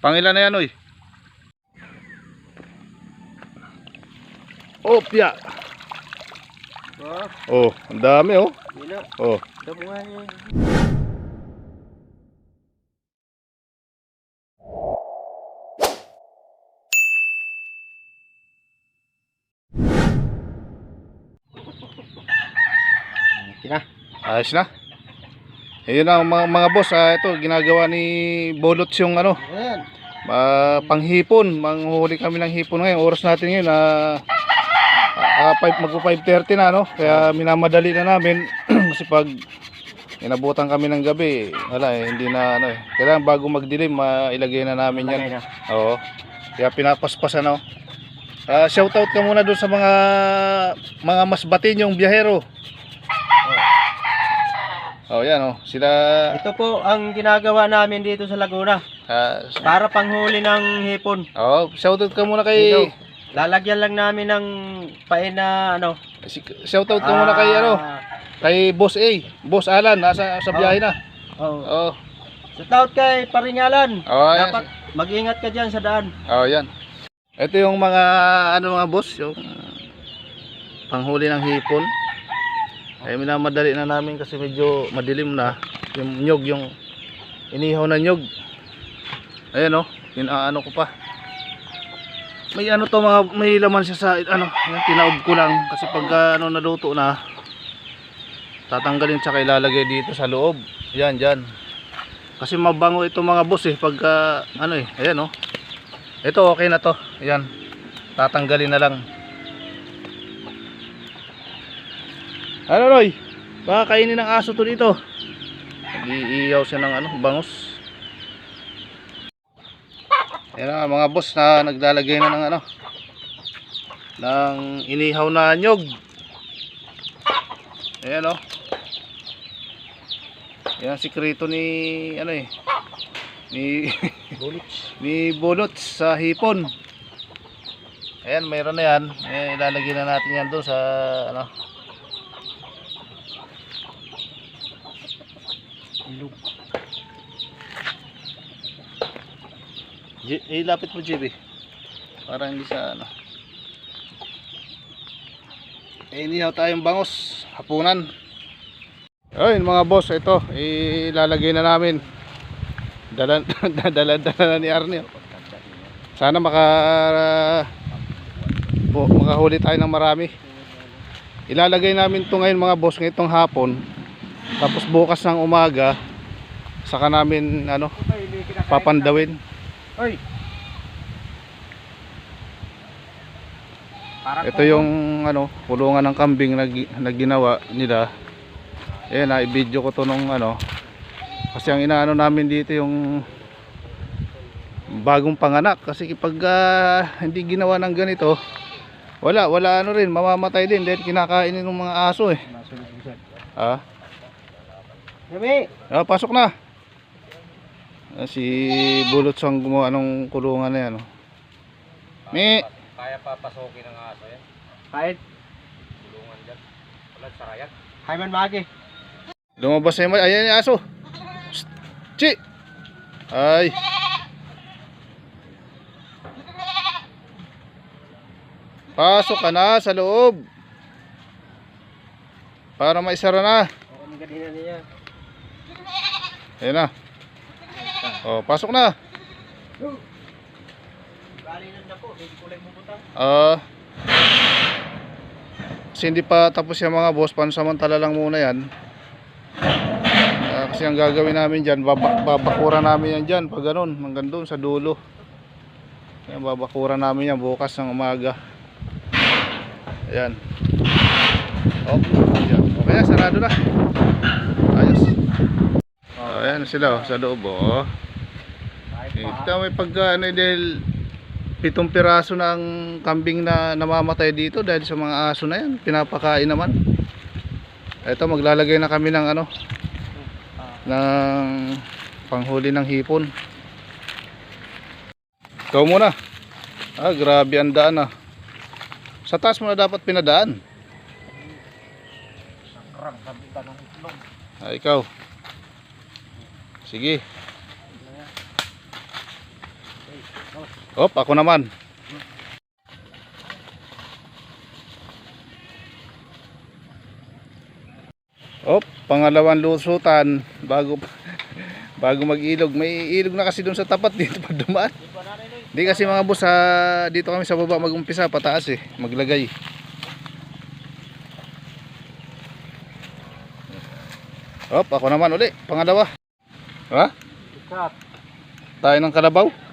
Pangilan na yan, oy. Opya. Oh, ang dami oh. Oh. Ayos na. Ayun na mga, mga boss, ah, ito ginagawa ni Bolots yung ano, Ayan. ah, panghipon. Manghuli kami ng hipon ngayon. Oras natin ngayon ah ah, five- magpo 5:30 na no. Kaya minamadali na namin kasi pag inabutan kami ng gabi, wala eh, hindi na ano eh. Kailangan bago magdilim, mailagay na namin yan. Na. Oo. Kaya pinapaspasan ako. Ah, shoutout ka muna doon sa mga mga masbatin yung biyahero. Oh, yan oh. Sila Ito po ang ginagawa namin dito sa Laguna. ah, Para panghuli ng hipon. oh, shoutout ka muna kay Ito. Lalagyan lang namin ng pain na ano. si- shoutout ka muna kay ano, ah, kay Boss A, Boss Alan, nasa sa biyahe na. Oh. Oh. Shout out kay Paringalan. Oh, yan. Dapat mag-ingat ka diyan sa daan. Oh, yan. Ito yung mga ano mga boss, yung panghuli ng hipon. Ay minamadali na namin kasi medyo madilim na. Yung nyog, yung inihaw na nyog. Ayan oh, inaano ko pa. May ano to mga may laman siya sa ano, yan, tinaob ko lang kasi pag ah, ano naluto na tatanggalin tsaka ilalagay dito sa loob. Yan, diyan. Kasi mabango ito mga boss eh pag ah, ano eh, ayan oh. Ito okay na to. Ayan. Tatanggalin na lang. Ano Roy? Baka kainin ng aso to dito. Nag-iiyaw siya ng ano, bangus. Ayan na mga boss na naglalagay na ng ano ng inihaw na nyog. Ayan oh. Yan ang sikreto ni ano eh ni Bullets. ni bulot sa hipon. Ayan, mayroon na yan. Eh, ilalagay na natin yan doon sa ano. Ilapit mo, JB. Para hindi sa ano. Eh, inihaw tayong bangos. Hapunan. Ayun mga boss, ito. Ilalagay na namin. Dalan, dala, dala na ni Arnie. Sana maka po, makahuli tayo ng marami. Ilalagay namin to ngayon mga boss ngayong hapon. Tapos bukas ng umaga saka namin ano papandawin. Oy. Para Ito yung ano kulungan ng kambing na, na ginawa nila. Ayan na i-video ko to nung ano kasi ang inaano namin dito yung bagong panganak kasi pag ah, hindi ginawa ng ganito wala wala ano rin mamamatay din dahil kinakain ng mga aso eh ah Yumi. Ah, pasok na. Ah, si Bulot sang gumawa ng kulungan na yan. Oh. Mi, Kaya papasokin ng aso yan. Kahit. Tulungan dyan. Wala sarayan. Hayman Magi. lumabas na yung may- ayan yung aso. Psst, Chi. Ay. Pasok ka na sa loob. Para maisara na. Ganina niya. Ayan na. Oh, pasok na. Ah. kasi hindi pa tapos yung mga boss, pansamantala lang muna yan. Ah, kasi ang gagawin namin dyan, babak babakura namin yan dyan, pag ganun, hanggang doon sa dulo. Yan, babakura namin yan bukas ng umaga. Ayan. Oh, yan. Okay sarado na. Ayos. Oh, ayan sila oh, sa loob oh. Ito may pagka ano dahil pitong piraso na ang kambing na namamatay dito dahil sa mga aso na yan. Pinapakain naman. Ito maglalagay na kami ng ano ng panghuli ng hipon. Ikaw muna. Ah, grabe ang daan ah. Sa taas mo na dapat pinadaan. Ah, ikaw. Sige. Op, ako naman. Op, pangalawang lusutan bago bago mag-ilog. May ilog na kasi doon sa tapat dito pa dumaan. Hindi kasi mga boss, ah, dito kami sa baba mag-umpisa, pataas eh, maglagay. Op, ako naman uli, pangalawa. Ha? Tayo ng kalabaw.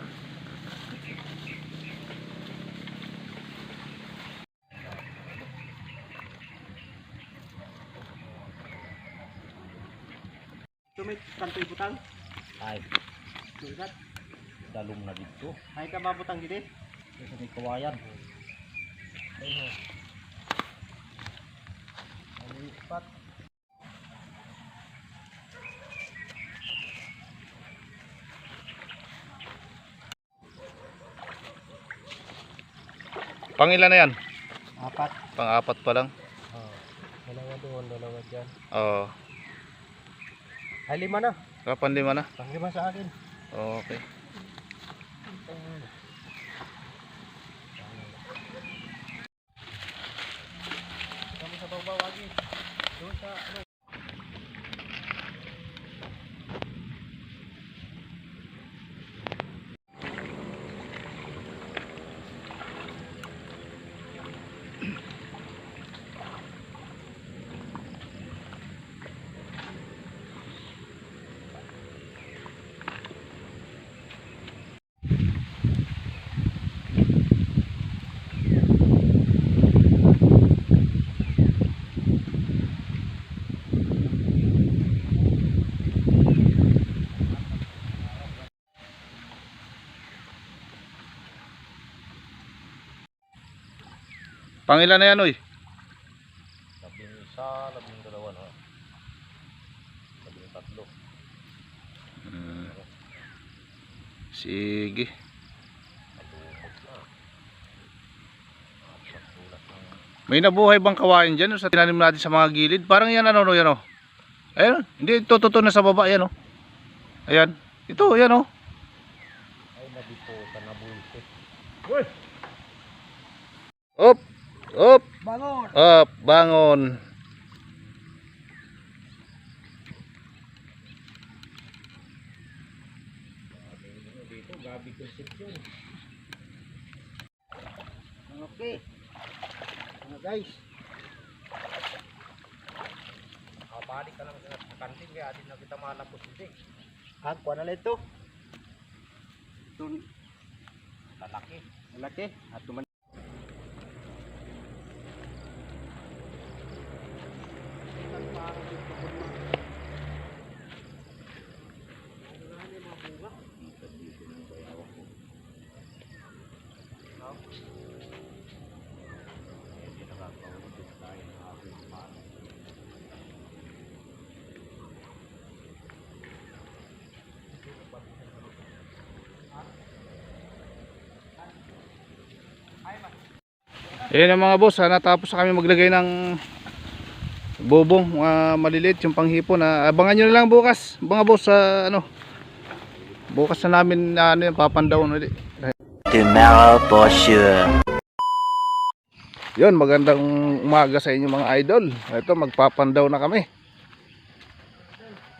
Kanto ibutang. Ay, Ikat. dalong na dito. Ay ka mabutang gidi. Sa may kawayan. Ayun. Ang lipat. Pangilan na yan? Apat. Pang-apat pa lang. Oh. Dalawa doon, dalawa dyan. Oo. Ay lima na. Kapan lima na? Pang lima sa akin. Okay. Kami sa baba lagi. Doon sa ano. Pangilan na yan, oy? Labing isa, labing dalawa na. Labing tatlo. Hmm. Sige. May nabuhay bang kawain dyan sa tinanim natin sa mga gilid? Parang yan ano, no, yan o. Ayan, hindi, ito totoo na sa baba, yan o. Ayan, ito, yan o. ay nabiputan na bullshit. Op, op, Bangon! op, bangon. Dito, gabi conception. Okay. Mga guys. Kabalik ka lang sa kanting kaya di na kita malapos hindi. Ang kuha na lang ito. Ito Lalaki. malaki. At Ayan ang mga boss, ha, natapos na kami maglagay ng bubong, mga maliliit, yung panghipon. Ha. Abangan nyo na lang bukas, mga boss, sa ano. Bukas na namin na ano, yun, papandaw ulit. Tomorrow for sure. Yun, magandang umaga sa inyo mga idol. Ito, magpapandaw na kami.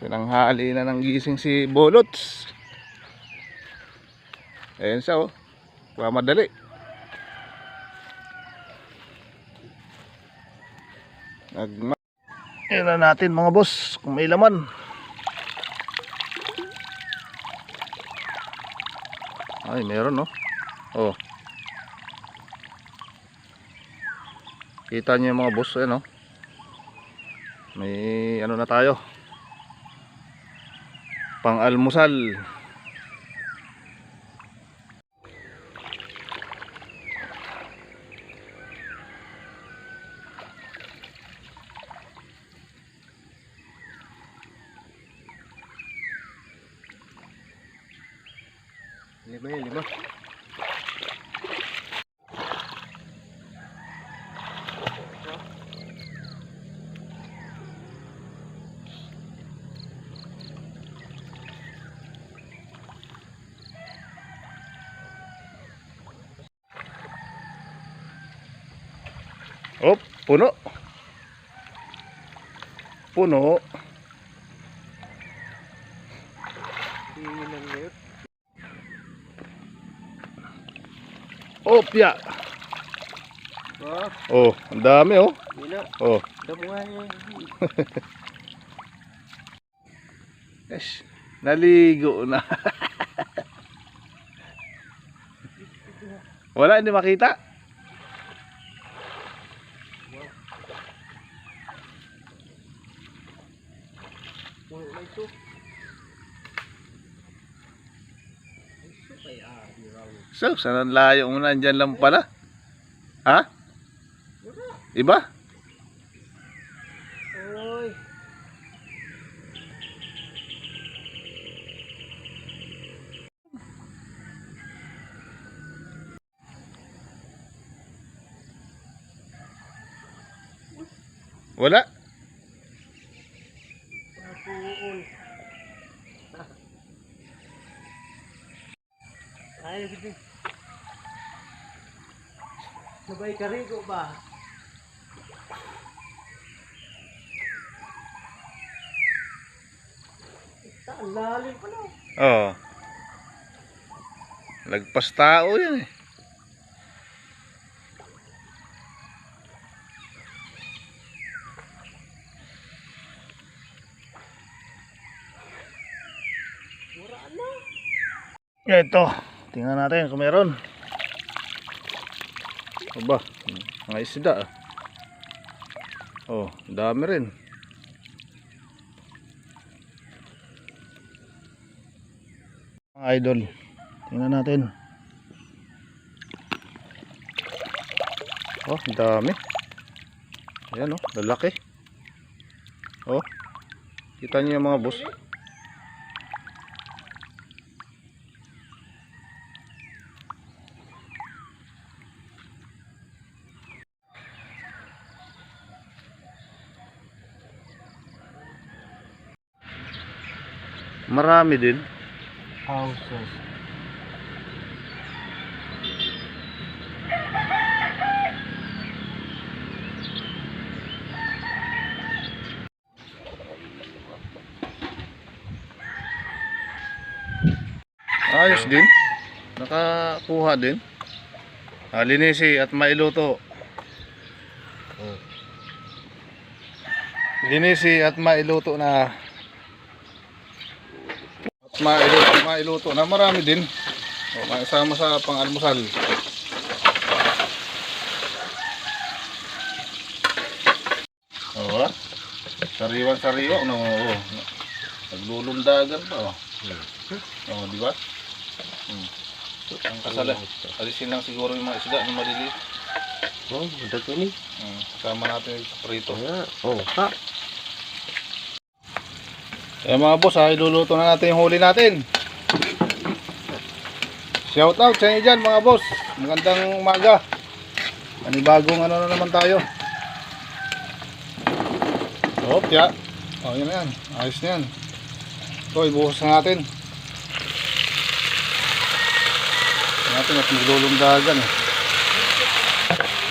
Pinanghali na ng gising si Bolots. Ayan siya oh. Mamadali. Nagma Yan na natin mga boss, kung may laman. Ay, meron no. Oh. Kita niyo yung mga boss, ano? May ano na tayo. Pang-almusal. Lima yun, lima. Oh, puno. Puno. Opya. Oh, Oh, ang dami oh. Oh. Yes. Naligo na. Wala, hindi makita. Wala ito. So, saan ang layo mo nandyan lang pala? Ha? Iba? Oy. Wala. Ay, gitu. Sabay karigo ba? Ang lalim pala. Oo. Lagpas tao yan eh. Ito. Tingnan natin kung meron. Aba, mga isda ah. Oh, dami rin. Mga idol. Tingnan natin. Oh, dami. Ayan oh, lalaki. Oh. Kita niyo yung mga boss. Marami din. Houses. Ayos din. Nakakuha din. Ah, linisi at mailuto. Linisi at mailuto na mailuto, mailuto na marami din. O, kasama sa pang-almusal. Ah. Sariwan sariwa no. Naglulundagan pa oh. Oh, di ba? Hmm. Ang kasala, alisin lang siguro yung mga isda na maliliit. Oh, dato ni. Hmm. Kasama natin yung prito. Nga. Oh, ha. Kaya mga boss, ay luluto na natin yung huli natin. Shout out sa inyo dyan mga boss. Magandang umaga. Panibagong ano na naman tayo. Oh, kya. Oh, yun na yan. Ayos na yan. Ito, ibuhos na natin. natin at maglulundagan eh.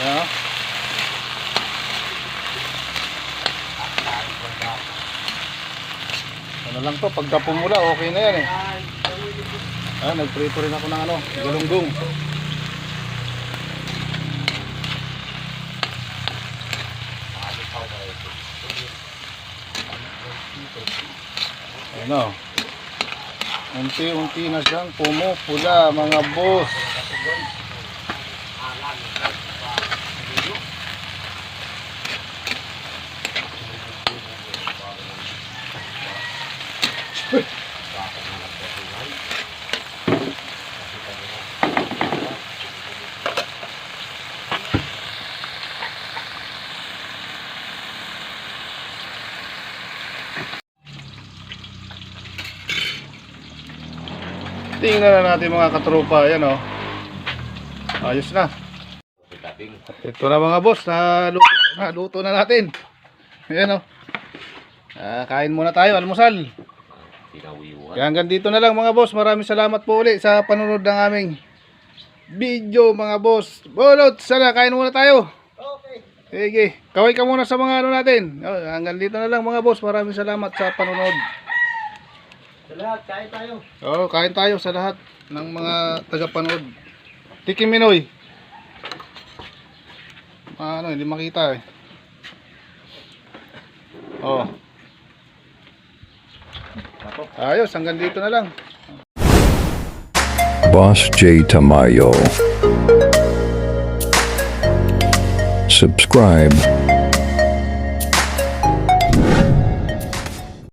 Yeah. Ano lang to, pagka pumula, okay na yan eh. Ah, nagprito rin ako ng ano, galunggong. Ano? Unti-unti na siyang pumupula mga boss. Tingnan na natin mga katropa, yan oh. Ayos na. Ito na mga boss, naluto na, luto na natin. Ayan oh. Ah, kain muna tayo, almusal. Kaya hanggang dito na lang mga boss. Maraming salamat po ulit sa panunod ng aming video mga boss. Bolot, sana kain muna tayo. Okay. Sige, kaway ka muna sa mga ano natin. Oh, hanggang dito na lang mga boss. Maraming salamat sa panonood. Sa lahat, kain tayo. Oo, kain tayo sa lahat ng mga tagapanood. Tiki Minoy. Ah, ano, hindi makita eh. Oh. Ayos, hanggang dito na lang. Boss J. Tamayo. Subscribe